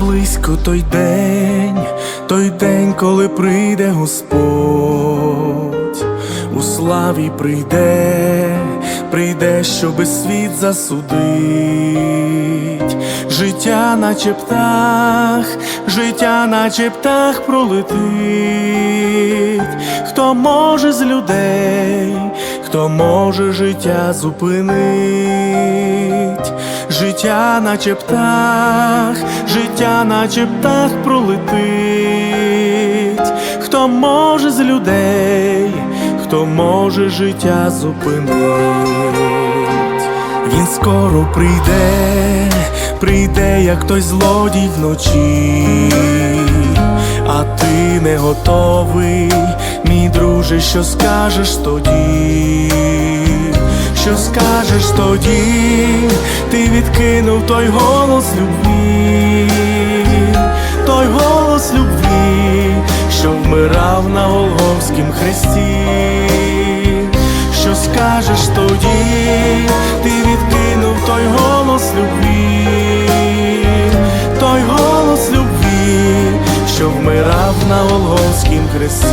Близько той день, той день, коли прийде Господь, у славі прийде, прийде, щоби світ засудить, життя, наче птах, життя, наче птах пролетить, хто може з людей, хто може життя зупинить, життя, наче птах, життя, наче птах пролетить, хто може з людей, хто може життя зупинить, він скоро прийде, прийде, як той злодій вночі, а ти не готовий, мій друже, що скажеш тоді? Що скажеш тоді, ти відкинув той голос любві, вмирав на Голгофськім хресті. Що скажеш тоді, ти відкинув той голос любві, той голос любві, що вмирав на Голгофськім хресті.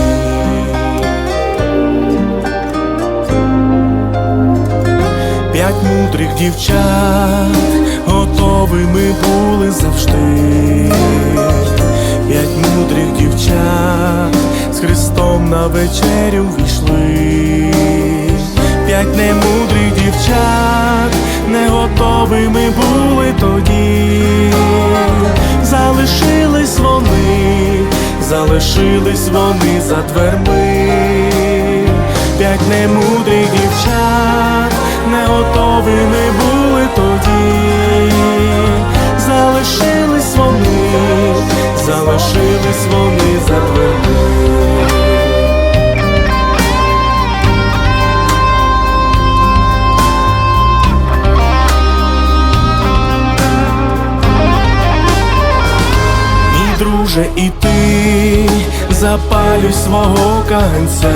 П'ять мудрих дівчат готовими були завжди. П'ять мудрих дівчат на вечерю війшли. П'ять немудрих дівчат не готовими були тоді. Залишились вони, залишились вони за дверми. П'ять немудрих дівчат не готовими були друже, і ти запалюй свого каганця,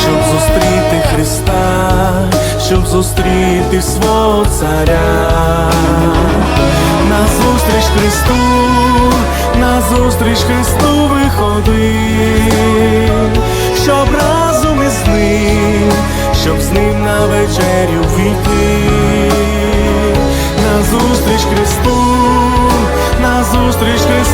щоб зустріти Христа, щоб зустріти свого царя. Назустріч Христу, назустріч Христу виходи, щоб разом із ним, щоб з ним на вечерю війти. Назустріч Христу, зустрічний